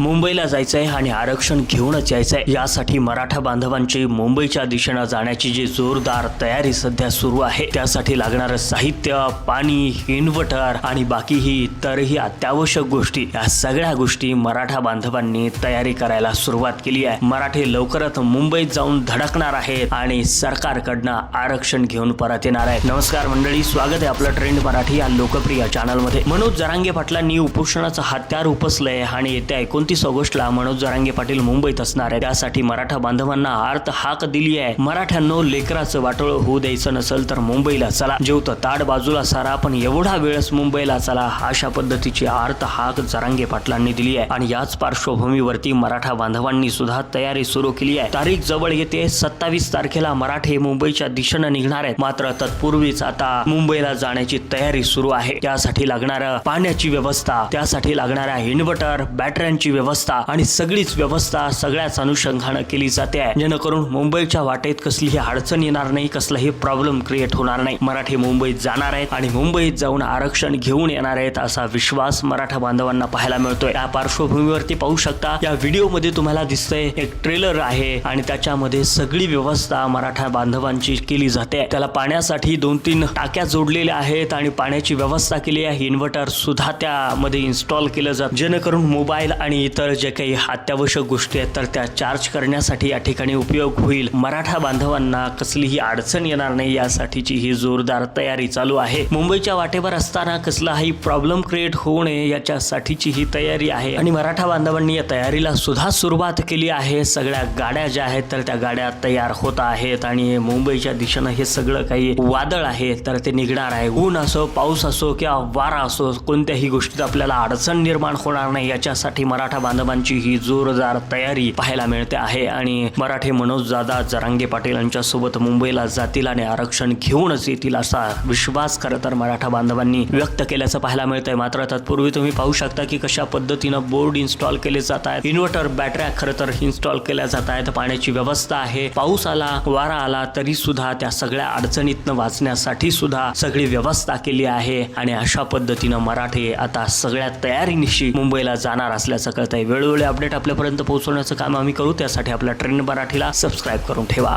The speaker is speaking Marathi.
मुंबईला जायचंय आणि आरक्षण घेऊनच यायचंय. यासाठी मराठा बांधवांची मुंबईच्या दिशेनं जाण्याची जी जोरदार तयारी सध्या सुरू आहे त्यासाठी लागणारं साहित्य पाणी इन्व्हर्टर आणि बाकीही इतरही अत्यावश्यक गोष्टी या सगळ्या गोष्टी मराठा बांधवांनी तयारी करायला सुरुवात केली आहे. मराठी लवकरच मुंबईत जाऊन धडकणार आहेत आणि सरकारकडनं आरक्षण घेऊन परत येणार आहे. नमस्कार मंडळी स्वागत आहे आपलं ट्रेंड मराठी या लोकप्रिय चॅनलमध्ये मनोज जरांगे पाटलांनी उपोषणाचं हत्यार उपसलंय आणि येत्या एकोणतीस ऑगस्टला मनोज जरांगे पाटील मुंबईत असणार आहे त्यासाठी मराठा बांधवांना आर्त हाक दिली आहे. मराठ्यांनो लेकराचं वाटोळ होऊ द्यायचं नसेल तर मुंबईला चला. जेवत ताड बाजूला सारा पण एवढा वेळच मुंबईला चला अशा पद्धतीची आर्त हाक जरांगे पाटलांनी दिली आहे. आणि याच पार्श्वभूमीवरती मराठा बांधवांनी सुद्धा तयारी सुरू केली आहे. तारीख जवळ येते. सत्तावीस तारखेला मराठे मुंबईच्या दिशेनं निघणार आहेत. मात्र तत्पूर्वीच आता मुंबईला जाण्याची तयारी सुरू आहे. त्यासाठी लागणाऱ्या पाण्याची व्यवस्था त्यासाठी लागणाऱ्या इन्व्हर्टर बॅटऱ्यांची व्यवस्था आणि सगळीच व्यवस्था सगळ्याच अनुषंगानं केली जाते. आहे जेणेकरून मुंबईच्या वाटेत कसलीही अडचण येणार नाही कसलाही प्रॉब्लेम क्रिएट होणार नाही. मराठी मुंबईत जाणार आहेत आणि मुंबईत जाऊन आरक्षण घेऊन येणार आहेत असा विश्वास मराठा बांधवांना पाहायला मिळतोय. या पार्श्वभूमीवरती पाहू शकता या व्हिडिओमध्ये तुम्हाला दिसतंय एक ट्रेलर आहे आणि त्याच्यामध्ये सगळी व्यवस्था मराठा बांधवांची केली जाते. त्याला पाण्यासाठी दोन तीन टाक्या जोडलेल्या आहेत आणि पाण्याची व्यवस्था केली आहे. इन्व्हर्टर सुद्धा त्यामध्ये इन्स्टॉल केलं जात. जेणेकरून मोबाईल आणि इतर जे काही अत्यावश्यक गोष्टी आहेत तर त्या चार्ज करण्यासाठी या ठिकाणी उपयोग होईल. मराठा बांधवांना कसलीही अडचण येणार नाही यासाठीची ही जोरदार तयारी चालू आहे. मुंबईच्या वाटेवर असताना कसलाही प्रॉब्लेम क्रिएट होऊ नये याच्यासाठीची ही तयारी आहे. आणि मराठा बांधवांनी या तयारीला सुद्धा सुरुवात केली आहे. सगळ्या गाड्या ज्या आहेत तर त्या गाड्या तयार होत आहेत. आणि मुंबईच्या दिशेनं हे सगळं काही वादळ आहे तर ते निघणार आहे. ऊन असो पाऊस असो किंवा वारा असो कोणत्याही गोष्टीत आपल्याला अडचण निर्माण होणार नाही. याच्यासाठी मराठा मराठा बांधवांची ही जोरदार तयारी पाहायला मिळते आहे आणि मराठे मनोज दादा जरांगे पाटील यांच्यासोबत मुंबईला जातील आणि आरक्षण घेऊनच येतील असा विश्वास खरं तर मराठा बांधवांनी व्यक्त केल्याचं पाहायला मिळतंय. मात्र तत्पूर्वी तुम्ही पाहू शकता की कशा पद्धतीनं बोर्ड इन्स्टॉल केले जात आहेत. इन्व्हर्टर बॅटऱ्या खरं तर इन्स्टॉल केल्या जात आहेत. पाण्याची व्यवस्था आहे. पाऊस आला वारा आला तरी सुद्धा त्या सगळ्या अडचणीतनं वाचण्यासाठी सुद्धा सगळी व्यवस्था केली आहे. आणि अशा पद्धतीनं मराठे आता सगळ्या तयारीनिशी मुंबईला जाणार असल्याचं कळत आहे वेळोवेळी अपडेट आपल्यापर्यंत पोहोचवण्याचं काम आम्ही करू. त्यासाठी आपल्या ट्रेंड मराठीला सबस्क्राईब करून ठेवा.